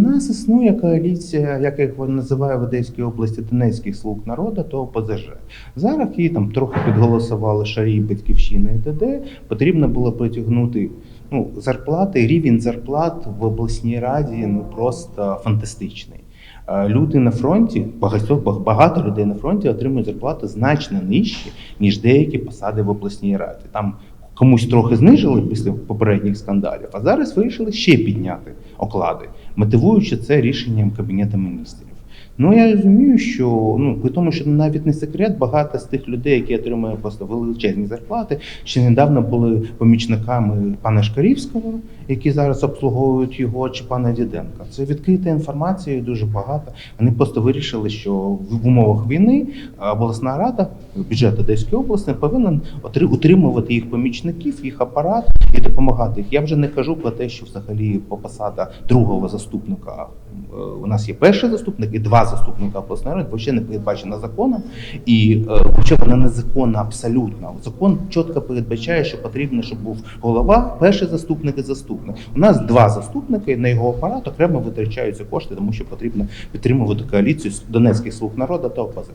нас існує коаліція, як їх називають в Одеській області Донецьких слуг народу, то ОПЗЖ. Зараз її там трохи підголосували Шарій, Батьківщина і т.д. Потрібно було притягнути ну, зарплати, рівень зарплат в обласній раді ну просто фантастичний. Люди на фронті, багатьох багато людей на фронті отримують зарплати значно нижчі, ніж деякі посади в обласній раді. Там комусь трохи знижили після попередніх скандалів, а зараз вирішили ще підняти оклади, мотивуючи це рішенням Кабінету міністрів. Ну я розумію, що ну при тому, що навіть не секрет, багато з тих людей, які отримують просто величезні зарплати, ще недавно були помічниками пана Шкарівського, які зараз обслуговують його, чи пана Діденка. Це відкрита інформація, дуже багато. Вони просто вирішили, що в умовах війни обласна рада, бюджет Одеської області повинен утримувати їх помічників, їх апарат і допомагати їх. Я вже не кажу про те, що взагалі по посада другого заступника у нас є перший заступник і два заступника обласної ради, Вообще не передбачена законом. І е, хоча вона незаконна абсолютно. Закон чітко передбачає, що потрібно, щоб був голова, перший заступник і заступник. У нас два заступники на його апарат окремо витрачаються кошти, тому що потрібно підтримувати коаліцію з донецьких слуг народу та ОПЗЖ.